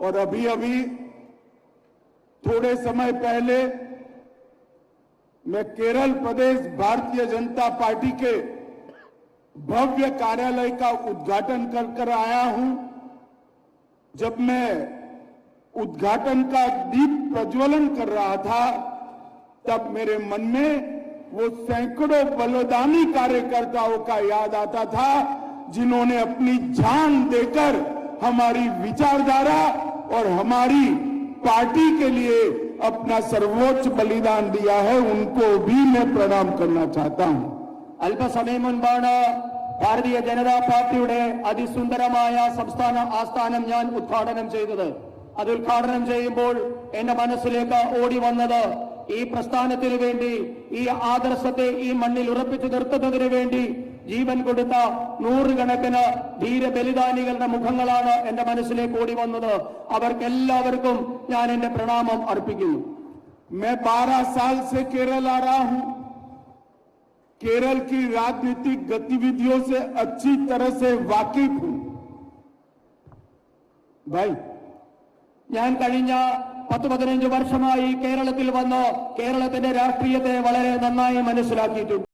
और अभी अभी थोड़े समय पहले मैं केरल प्रदेश भारतीय जनता पार्टी के भव्य कार्यालय का उद्घाटन कर कर आया हूँ। जब मैं उद्घाटन का दीप प्रज्वलन कर रहा था, तब मेरे मन में वो सैकड़ों बलिदानी कार्यकर्ताओं का याद आता था, जिन्होंने अपनी जान देकर हमारी विचारधारा और हमारी पार्टी के लिए अपना सर्वोच्च बलिदान दिया है उनको भी मैं प्रणाम करना चाहता हूं അല്പസമയം മുൻപാണ് ഭാരതീയ ജനതാ പാർട്ടിയുടെ അതിസുന്ദരമായ സംസ്ഥാന ആസ്ഥാനം ഞാൻ ഉദ്ഘാടനം ചെയ്തത് അത് ഉദ്ഘാടനം ചെയ്യുമ്പോൾ എന്റെ മനസ്സിലേക്ക് ഓടി വന്നത് ഈ പ്രസ്ഥാനത്തിന് വേണ്ടി ഈ ആദർശത്തെ ഈ മണ്ണിൽ ഉറപ്പിച്ചു നിർത്തുന്നതിന് വേണ്ടി ജീവൻ കൊടുത്ത നൂറുകണക്കിന് ധീരബലിദാനികളുടെ മുഖങ്ങളാണ് എന്റെ മനസ്സിലേക്ക് ഓടി വന്നത് അവർക്കെല്ലാവർക്കും ഞാൻ എന്റെ പ്രണാമം അർപ്പിക്കുന്നു मैं 12 साल से केरल आ रहा हूं केरल की राजनीतिक गतिविधियों से अच्छी तरह से वाकिफ हूं भाई ഞാൻ കഴിഞ്ഞ പത്ത് പതിനഞ്ച് വർഷമായി കേരളത്തിൽ വന്ന് കേരളത്തിന്റെ രാഷ്ട്രീയത്തെ വളരെ നന്നായി മനസ്സിലാക്കിയിട്ടുണ്ട്